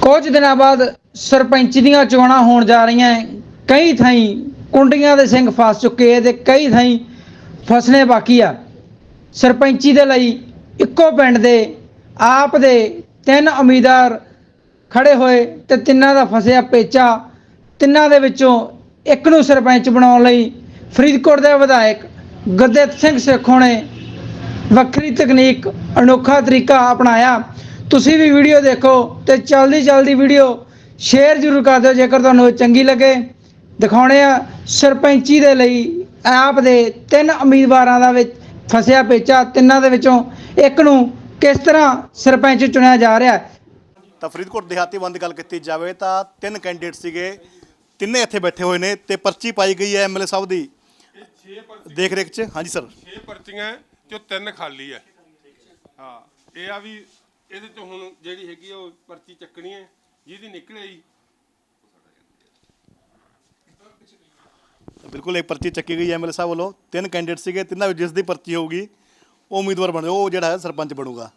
ਕੁਝ ਦਿਨਾਂ ਬਾਅਦ ਸਰਪੰਚ ਦੀਆਂ ਚੋਣਾਂ ਹੋਣ ਜਾ ਰਹੀਆਂ ਕਈ ਥਾਈਂ ਕੁੰਡੀਆਂ ਦੇ ਸਿੰਘ ਫਸ ਚੁੱਕੇ ਆ ਤੇ ਕਈ ਥਾਈਂ ਫਸਣੇ ਬਾਕੀ ਆ। ਸਰਪੰਚੀ ਦੇ ਲਈ ਇੱਕੋ ਪਿੰਡ ਦੇ ਆਪ ਦੇ ਤਿੰਨ ਉਮੀਦਵਾਰ ਖੜੇ ਹੋਏ ਤੇ ਤਿੰਨਾਂ ਦਾ ਫਸਿਆ ਪੇਚਾ ਤਿੰਨਾਂ ਦੇ ਵਿੱਚੋਂ ਇੱਕ ਨੂੰ ਸਰਪੰਚ ਬਣਾਉਣ ਲਈ ਫਰੀਦਕੋਟ ਦੇ ਵਿਧਾਇਕ ਗੁਰਦੇਵ ਸਿੰਘ ਸੇਖੋਂ ਨੇ ਵੱਖਰੀ ਤਕਨੀਕ ਅਨੋਖਾ ਤਰੀਕਾ ਅਪਣਾਇਆ। ਤੁਸੀਂ ਵੀ ਵੀਡੀਓ ਦੇਖੋ ਤੇ ਜਲਦੀ ਜਲਦੀ ਵੀਡੀਓ ਸ਼ੇਅਰ ਜ਼ਰੂਰ ਕਰ ਦਿਓ ਜੇਕਰ ਤੁਹਾਨੂੰ ਚੰਗੀ ਲੱਗੇ। ਦਿਖਾਉਣੇ ਆ ਸਰਪੰਚੀ ਦੇ ਲਈ ਆਪ ਦੇ ਤਿੰਨ ਉਮੀਦਵਾਰਾਂ ਦਾ ਵਿੱਚ ਫਸਿਆ ਪੇਚਾ। ਤਿੰਨਾਂ ਦੇ ਵਿੱਚੋਂ ਇੱਕ ਨੂੰ ਕਿਸ ਤਰ੍ਹਾਂ ਸਰਪੰਚ ਚੁਣਿਆ ਜਾ ਰਿਹਾ? ਹੈ ਤਾਂ ਫਰੀਦਕੋਟ ਦਿਹਾਤੀ ਬੰਦ ਗੱਲ ਕੀਤੀ ਜਾਵੇ ਤਾਂ ਤਿੰਨ ਕੈਂਡੀਡੇਟ ਸੀਗੇ। ਤਿੰਨੇ ਇੱਥੇ ਬੈਠੇ ਹੋਏ ਨੇ ਤੇ ਪਰਚੀ ਪਾਈ ਗਈ ਹੈ ਐਮਐਲਏ ਸਾਹਿਬ ਦੀ। ਦੇਖ ਰੇਖ ਚ। ਹਾਂਜੀ ਸਰ 6 ਪਰਚੀਆਂ ਚੋਂ ਤਿੰਨ ਖਾਲੀ ਹੈ। ਹਾਂ ਇਹ ਆ ਵੀ ਇਹਦੇ ਤੋਂ ਹੁਣ ਜਿਹੜੀ ਹੈਗੀ ਆ ਉਹ ਪਰਚੀ ਚੱਕਣੀ ਹੈ ਜਿਹਦੀ ਨਿਕਲੇ ਜੀ ਤਾਂ ਬਿਲਕੁਲ ਇੱਕ ਪਰਚੀ ਚੱਕੀ ਗਈ ਐਮਐਲਏ ਸਾਹਿਬ ਵੱਲੋਂ। ਤਿੰਨ ਕੈਂਡੀਡੇਟ ਸੀਗੇ ਤਿੰਨਾਂ ਵਿੱਚ ਜਿਸ ਦੀ ਪਰਚੀ ਹੋਊਗੀ ਉਹ ਉਮੀਦਵਾਰ ਬਣ ਉਹ ਜਿਹੜਾ ਹੈ ਸਰਪੰਚ ਬਣੂਗਾ।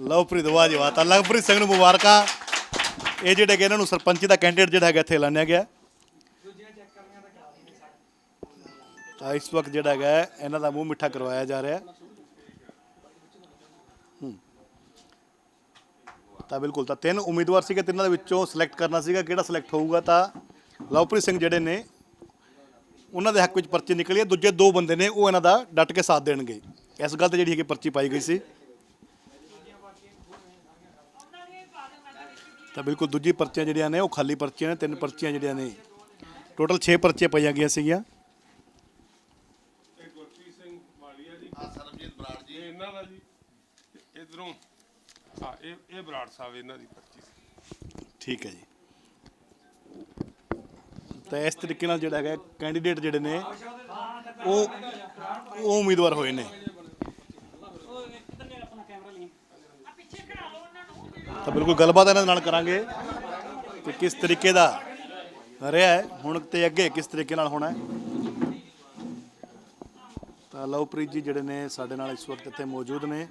ਲਵਪ੍ਰੀਤ ਵਾਹ ਜੀ ਵਾਹ ਤਾਂ ਲਵਪ੍ਰੀਤ ਸਿੰਘ ਨੂੰ ਮੁਬਾਰਕਾਂ। ਇਹ ਜਿਹੜੇ ਕਿ ਇਹਨਾਂ ਨੂੰ ਸਰਪੰਚੀ ਦਾ ਕੈਂਡੀਡੇਟ ਜਿਹੜਾ ਹੈਗਾ ਇੱਥੇ ਐਲਾਨਿਆ ਗਿਆ। ਤਾਂ ਇਸ ਵਕਤ ਜਿਹੜਾ ਹੈਗਾ ਇਹਨਾਂ ਦਾ ਮੂੰਹ ਮਿੱਠਾ ਕਰਵਾਇਆ ਜਾ ਰਿਹਾ ਹੈ ਹੂੰ। ਤਾਂ ਬਿਲਕੁਲ। ਤਾਂ ਤਿੰਨ ਉਮੀਦਵਾਰ ਸੀਗੇ, ਤਿੰਨਾਂ ਦੇ ਵਿੱਚੋਂ ਸਿਲੈਕਟ ਕਰਨਾ ਸੀਗਾ, ਕਿਹੜਾ ਸਿਲੈਕਟ ਹੋਊਗਾ ਤਾਂ ਲਵਪ੍ਰੀਤ ਸਿੰਘ ਜਿਹੜੇ ਨੇ, ਉਹਨਾਂ ਦੇ ਹੱਕ ਵਿੱਚ ਪਰਚੀ ਨਿਕਲੀ ਹੈ। ਦੂਜੇ ਦੋ ਬੰਦੇ ਨੇ, ਉਹ ਇਹਨਾਂ ਦਾ ਡਟ ਕੇ ਸਾਥ ਦੇਣਗੇ। ਇਸ ਗੱਲ ਤੇ ਜਿਹੜੀ ਹੈਗੀ ਪਰਚੀ ਪਾਈ ਗਈ ਸੀ। ਤਾਂ ਬਿਲਕੁਲ ਦੂਜੀ ਪਰਚੀਆਂ ਜਿਹੜੀਆਂ ਨੇ, ਉਹ ਖਾਲੀ ਪਰਚੀਆਂ ਨੇ, ਤਿੰਨ ਪਰਚੀਆਂ ਜਿਹੜੀਆਂ ਨੇ। ਟੋਟਲ 6 ਪਰਚੀਆਂ ਪਾਈਆਂ ਗਈਆਂ ਸੀਗੀਆਂ। ਸਰਬਜੀਤ ਬਰਾੜ ਜੀ। ਇਹਨਾਂ ਦਾ ਜੀ। ਇਧਰੋਂ ਹਾਂ, ਇਹ ਇਹ ਬਰਾੜ ਸਾਹਿਬ, ਇਹਨਾਂ ਦੀ ਪਰਚੀ ਸੀ। ਠੀਕ ਹੈ ਜੀ। ਤਾਂ ਇਸ ਤਰੀਕੇ ਨਾਲ ਜਿਹੜਾ ਹੈਗਾ ਕੈਂਡੀਡੇਟ ਜਿਹੜੇ ਨੇ, ਉਹ ਉਹ ਉਮੀਦਵਾਰ ਹੋਏ ਨੇ। ਤਾਂ ਬਿਲਕੁਲ ਗੱਲਬਾਤ ਇਹਨਾਂ ਦੇ ਨਾਲ ਕਰਾਂਗੇ ਕਿ ਕਿਸ ਤਰੀਕੇ ਦਾ ਰਿਹਾ ਹੈ। ਹੁਣ ਤੇ ਅੱਗੇ ਕਿਸ ਤਰੀਕੇ ਨਾਲ ਹੋਣਾ ਹੈ। ਤਾਂ ਲਵਪ੍ਰੀਤ ਜੀ ਜਿਹੜੇ ਨੇ, ਸਾਡੇ ਨਾਲ ਇਸ ਵਕਤ ਇੱਥੇ ਮੌਜੂਦ ਨੇ।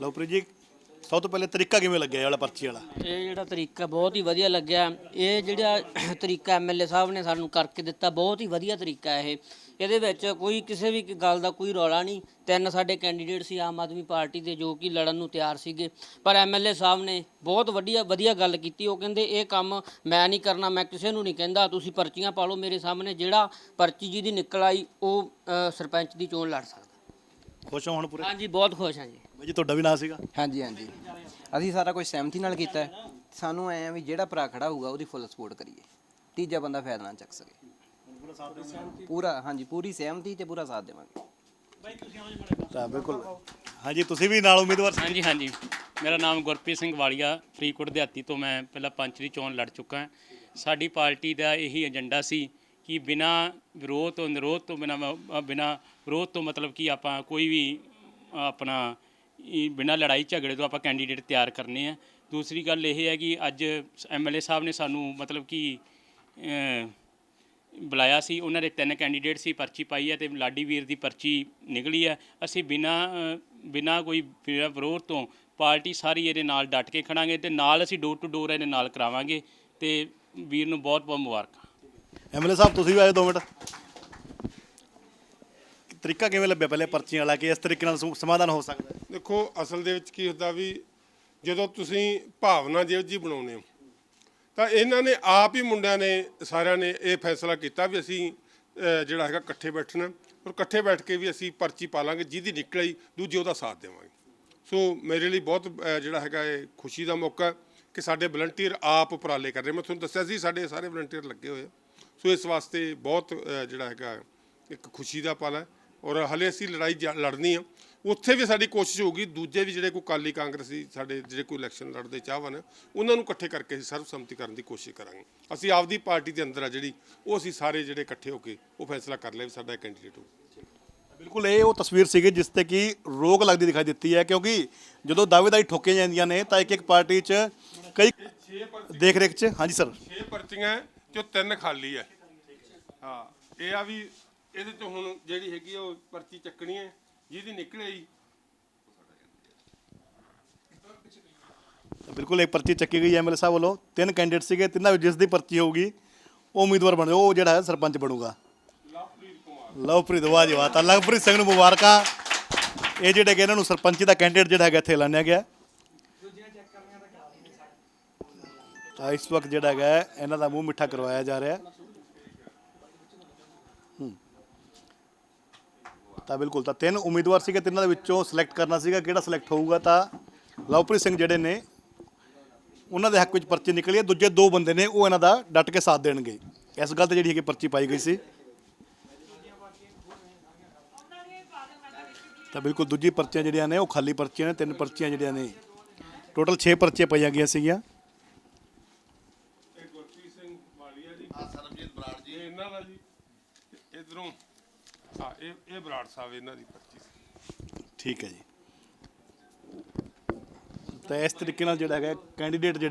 ਲਵਪ੍ਰੀਤ ਜੀ ਸਭ ਤੋਂ ਪਹਿਲੇ ਤਰੀਕਾ ਕਿਵੇਂ ਲੱਗਿਆ ਇਹ ਵਾਲਾ ਪਰਚੀ ਵਾਲਾ? ਇਹ ਜਿਹੜਾ ਤਰੀਕਾ ਬਹੁਤ ਹੀ ਵਧੀਆ ਲੱਗਿਆ। ਇਹ ਜਿਹੜਾ ਤਰੀਕਾ ਐਮਐਲਏ ਸਾਹਿਬ ਨੇ ਸਾਨੂੰ ਕਰਕੇ ਦਿੱਤਾ ਬਹੁਤ ਹੀ ਵਧੀਆ ਤਰੀਕਾ ਇਹ। ਇਹਦੇ ਵਿੱਚ ਕੋਈ ਕਿਸੇ ਵੀ ਗੱਲ ਦਾ ਕੋਈ ਰੌਲਾ ਨਹੀਂ। ਤਿੰਨ ਸਾਡੇ ਕੈਂਡੀਡੇਟ ਸੀ ਆਮ ਆਦਮੀ ਪਾਰਟੀ ਦੇ ਜੋ ਕਿ ਲੜਨ ਨੂੰ ਤਿਆਰ ਸੀਗੇ। ਪਰ ਐਮਐਲਏ ਸਾਹਿਬ ਨੇ ਬਹੁਤ ਵਧੀਆ ਵਧੀਆ ਗੱਲ ਕੀਤੀ। ਉਹ ਕਹਿੰਦੇ ਇਹ ਕੰਮ ਮੈਂ ਨਹੀਂ ਕਰਨਾ ਮੈਂ ਕਿਸੇ ਨੂੰ ਨਹੀਂ ਕਹਿੰਦਾ। ਤੁਸੀਂ ਪਰਚੀਆਂ ਪਾ ਲਓ ਮੇਰੇ ਸਾਹਮਣੇ। ਜਿਹੜਾ ਪਰਚੀ ਜਿਹਦੀ ਨਿਕਲ ਆਈ ਉਹ ਸਰਪੰਚ ਦੀ ਚੋਣ ਲੜ ਸਕਦਾ। ਖੁਸ਼ ਹੋ ਹੁਣ ਪੂਰੇ? ਹਾਂਜੀ ਬਹੁਤ ਖੁਸ਼ ਹਾਂ ਜੀ। ਬਾਈ ਜੀ ਤੁਹਾਡਾ ਵੀ ਨਾਂ ਸੀਗਾ? ਹਾਂਜੀ ਹਾਂਜੀ। ਅਸੀਂ ਸਾਰਾ ਕੁਝ ਸਹਿਮਤੀ ਨਾਲ ਕੀਤਾ ਹੈ। ਸਾਨੂੰ ਐ ਆ ਵੀ ਜਿਹੜਾ ਭਰਾ ਖੜਾ ਹੋਊਗਾ ਉਹਦੀ ਫੁੱਲ ਸਪੋਰਟ ਕਰੀਏ। ਤੀਜਾ ਬੰਦਾ ਫਾਇਦਾ ਨਾ ਚੱਕ ਸਕੇ। ਪੂਰਾ ਹਾਂਜੀ ਪੂਰੀ ਸਹਿਮਤੀ ਤੇ ਪੂਰਾ ਸਾਥ ਦੇਵਾਂਗੇ। ਤਾਂ ਬਿਲਕੁਲ। ਹਾਂਜੀ ਤੁਸੀਂ ਵੀ ਨਾਲ ਉਮੀਦਵਾਰ ਸੀ? ਹਾਂਜੀ ਹਾਂਜੀ। ਮੇਰਾ ਨਾਮ ਗੁਰਪ੍ਰੀਤ ਸਿੰਘ ਵਾਲੀਆ ਫਰੀਦਕੋਟ ਦਿਹਾਤੀ ਤੋਂ ਮੈਂ ਪਹਿਲਾਂ ਪੰਚ ਦੀ ਚੋਣ ਲੜ ਚੁੱਕਾ ਹਾਂ। ਸਾਡੀ ਪਾਰਟੀ ਦਾ ਇਹੀ ਏਜੰਡਾ ਸੀ ਕਿ ਬਿਨਾ ਵਿਰੋਧ ਤੋਂ ਨਿਰੋਧ ਤੋਂ ਬਿਨਾ ਬਿਨਾ ਵਿਰੋਧ ਤੋਂ ਮਤਲਬ ਕਿ ਆਪਾਂ ਕੋਈ ਵੀ ਆਪਣਾ ਬਿਨਾਂ ਲੜਾਈ ਝਗੜੇ ਤੋਂ ਆਪਾਂ ਕੈਂਡੀਡੇਟ ਤਿਆਰ ਕਰਨੇ ਆ। ਦੂਸਰੀ ਗੱਲ ਇਹ ਹੈ ਕਿ ਅੱਜ ਐਮਐਲਏ ਸਾਹਿਬ ਨੇ ਸਾਨੂੰ ਮਤਲਬ ਕਿ ਬੁਲਾਇਆ ਸੀ। ਉਹਨਾਂ ਦੇ ਤਿੰਨ ਕੈਂਡੀਡੇਟ ਸੀ, ਪਰਚੀ ਪਾਈ ਹੈ ਤੇ ਲਾਡੀ ਵੀਰ ਦੀ ਪਰਚੀ ਨਿਕਲੀ ਹੈ। ਅਸੀਂ ਬਿਨਾ ਬਿਨਾ ਕੋਈ ਵਿਰੋਧ ਤੋਂ ਪਾਰਟੀ ਸਾਰੀ ਇਹਦੇ ਨਾਲ ਡਟ ਕੇ ਖੜਾਂਗੇ ਤੇ ਨਾਲ ਅਸੀਂ ਡੋਰ ਟੂ ਡੋਰ ਇਹਦੇ ਨਾਲ ਕਰਾਵਾਂਗੇ ਤੇ ਵੀਰ ਨੂੰ ਬਹੁਤ ਬਹੁਤ ਮੁਬਾਰਕਾਂ ਐਮਐਲਏ ਸਾਹਿਬ, ਤੁਸੀਂ ਵੀ ਆਏ ਦੋ ਮਿੰਟ। ਤਰੀਕਾ ਕਿਵੇਂ ਲੱਭਿਆ ਪਹਿਲੇ ਪਰਚੀਆਂ ਵਾਲਾ ਕਿ ਇਸ ਤਰੀਕੇ ਨਾਲ ਸਮ- ਸਮਾਧਾਨ ਹੋ ਸਕਦਾ ਹੈ? ਦੇਖੋ ਅਸਲ ਦੇ ਵਿੱਚ ਕੀ ਹੁੰਦਾ ਵੀ ਜਦੋਂ ਤੁਸੀਂ ਭਾਵਨਾ ਜਿਹੋ ਜੀ ਬਣਾਉਂਦੇ ਹੋ ਤਾਂ ਇਹਨਾਂ ਨੇ ਆਪ ਹੀ ਮੁੰਡਿਆਂ ਨੇ ਸਾਰਿਆਂ ਨੇ ਇਹ ਫੈਸਲਾ ਕੀਤਾ ਵੀ ਅਸੀਂ ਅਹ, ਜਿਹੜਾ ਹੈਗਾ ਇਕੱਠੇ ਬੈਠਣਾ ਔਰ ਇਕੱਠੇ ਬੈਠ ਕੇ ਵੀ ਅਸੀਂ ਪਰਚੀ ਪਾ ਲਾਂਗੇ ਜਿਹਦੀ ਨਿਕਲੀ ਦੂਜੇ ਉਹਦਾ ਸਾਥ ਦੇਵਾਂਗੇ। ਸੋ ਮੇਰੇ ਲਈ ਬਹੁਤ ਅਹ, ਜਿਹੜਾ ਹੈਗਾ ਇਹ ਖੁਸ਼ੀ ਦਾ ਮੌਕਾ ਹੈ ਕਿ ਸਾਡੇ ਵਲੰਟੀਅਰ ਆਪ ਉਪਰਾਲੇ ਕਰ ਰਹੇ। ਮੈਂ ਤੁਹਾਨੂੰ ਦੱਸਿਆ ਸੀ ਸਾਡੇ ਸਾਰੇ ਵਲੰਟੀਅਰ ਲੱਗੇ ਹੋਏ ਆ। ਸੋ ਇਸ ਵਾਸਤੇ ਬਹੁਤ ਅਹ, ਜਿਹੜਾ ਹੈਗਾ ਇੱਕ ਖੁਸ਼ੀ ਦਾ ਪਲ ਹੈ। ਔਰ ਹਲੇ ਅਸੀਂ ਲੜਾਈ ਜਾ- ਲੜਨੀ ਆ। ਉੱਥੇ ਵੀ ਸਾਡੀ ਕੋਸ਼ਿਸ਼ ਹੋਊਗੀ ਦੂਜੇ ਵੀ ਜਿਹੜੇ ਕੋਈ ਕਾਲੀ ਕਾਂਗਰਸੀ ਸਾਡੇ ਜਿਹੜੇ ਕੋਈ ਇਲੈਕਸ਼ਨ ਲੜਦੇ ਚਾਹਵਾਨ ਆ, ਉਹਨਾਂ ਨੂੰ ਇਕੱਠੇ ਕਰਕੇ ਅਸੀਂ ਸਰਬਸੰਮਤੀ ਕਰਨ ਦੀ ਕੋਸ਼ਿਸ਼ ਕਰਾਂਗੇ। ਅਸੀਂ ਆਪਦੀ ਪਾਰਟੀ ਦੇ ਅੰਦਰ ਆ ਜਿਹੜੀ ਉਹ ਅਸੀਂ ਸਾਰੇ ਜਿਹੜੇ ਇਕੱਠੇ ਹੋ ਕੇ ਉਹ ਫੈਸਲਾ ਕਰ ਲਿਆ ਵੀ ਸਾਡਾ ਕੈਂਡੀਡੇਟ ਹੋ ਬਿਲਕੁਲ ਇਹ ਉਹ ਤਸਵੀਰ ਸੀਗੀ ਜਿਸ ਤੇ ਕਿ ਰੋਕ ਲੱਗਦੀ ਦਿਖਾਈ ਦਿੱਤੀ ਹੈ ਕਿਉਂਕਿ ਜਦੋਂ ਦਾਅਵੇਦਾਰੀ ਠੋਕੀਆਂ ਜਾਂਦੀਆਂ ਨੇ ਤਾਂ ਇੱਕ ਇੱਕ ਪਾਰਟੀ 'ਚ ਕਈ ਦੇਖ ਰੇਖ 'ਚ। ਹਾਂਜੀ ਸਰ। 6 ਪਰਚੀਆਂ ਚੋਂ ਤਿੰਨ ਖਾਲੀ ਹੈ। ਹਾਂ ਇਹ ਆ ਵੀ ਇਹਦੇ ਤੋਂ ਹੁਣ ਜਿਹੜੀ ਹੈਗੀ ਆ ਉਹ ਪਰਚੀ ਚੱਕਣੀ ਹੈ ਜਿਹਦੀ ਨਿਕਲੇ ਜੀ ਤਾਂ ਬਿਲਕੁਲ ਇੱਕ ਪਰਚੀ ਚੱਕੀ ਗਈ ਐਮਐਲਏ ਸਾਹਿਬ ਵੱਲੋਂ। ਤਿੰਨ ਕੈਂਡੀਡੇਟ ਸੀਗੇ ਤਿੰਨਾਂ ਵਿੱਚ ਜਿਸ ਦੀ ਪਰਚੀ ਹੋਊਗੀ ਉਹ ਉਮੀਦਵਾਰ ਬਣ ਉਹ ਜਿਹੜਾ ਹੈ ਸਰਪੰਚ ਬਣੂਗਾ। ਲਵਪ੍ਰੀਤ ਵਾਹ ਜੀ ਵਾਹ। ਤਾਂ ਲਵਪ੍ਰੀਤ ਸਿੰਘ ਨੂੰ ਮੁਬਾਰਕਾਂ। ਇਹ ਜਿਹੜੇ ਕਿ ਇਹਨਾਂ ਨੂੰ ਸਰਪੰਚੀ ਦਾ ਕੈਂਡੀਡੇਟ ਜਿਹੜਾ ਹੈਗਾ ਇੱਥੇ ਐਲਾਨਿਆ ਗਿਆ। ਤਾਂ ਇਸ ਵਕਤ ਜਿਹੜਾ ਹੈਗਾ ਇਹਨਾਂ ਦਾ ਮੂੰਹ ਮਿੱਠਾ ਕਰਵਾਇਆ ਜਾ ਰਿਹਾ। ਹੂੰ। ਤਾਂ ਬਿਲਕੁਲ। ਤਾਂ ਤਿੰਨ ਉਮੀਦਵਾਰ ਸੀਗੇ, ਤਿੰਨਾਂ ਦੇ ਵਿੱਚੋਂ ਸਿਲੈਕਟ ਕਰਨਾ ਸੀਗਾ, ਕਿਹੜਾ ਸਿਲੈਕਟ ਹੋਊਗਾ ਤਾਂ ਲਵਪ੍ਰੀਤ ਸਿੰਘ ਜਿਹੜੇ ਨੇ, ਉਹਨਾਂ ਦੇ ਹੱਕ ਵਿੱਚ ਪਰਚੀ ਨਿਕਲੀ ਹੈ। ਦੂਜੇ ਦੋ ਬੰਦੇ ਨੇ, ਉਹ ਇਹਨਾਂ ਦਾ ਡਟ ਕੇ ਸਾਥ ਦੇਣਗੇ। ਇਸ ਗੱਲ ਤੇ ਜਿਹੜੀ ਹੈਗੀ ਪਰਚੀ ਪਾਈ ਗਈ ਸੀ। ਤਾਂ ਬਿਲਕੁਲ ਦੂਜੀ ਪਰਚੀਆਂ ਜਿਹੜੀਆਂ ਨੇ, ਉਹ ਖਾਲੀ ਪਰਚੀਆਂ ਨੇ, ਤਿੰਨ ਪਰਚੀਆਂ ਜਿਹੜੀਆਂ ਨੇ। ਟੋਟਲ 6 ਪਰਚੀਆਂ ਪਾਈਆਂ ਗਈਆਂ ਸੀਗੀਆਂ। ਸਰਬਜੀਤ ਬਰਾੜ ਜੀ। ਇਹਨਾਂ ਦਾ ਜੀ। ਇਧਰੋਂ ਹਾਂ ਇਹ ਇਹ ਬਰਾੜ ਸਾਹਿਬ ਇਹਨਾਂ ਦੀ ਪਰਚੀ ਸੀ। ਠੀਕ ਹੈ ਜੀ। ਤਾਂ ਇਸ ਤਰੀਕੇ ਨਾਲ ਜਿਹੜਾ ਹੈਗਾ ਕੈਂਡੀਡੇਟ ਜਿਹੜੇ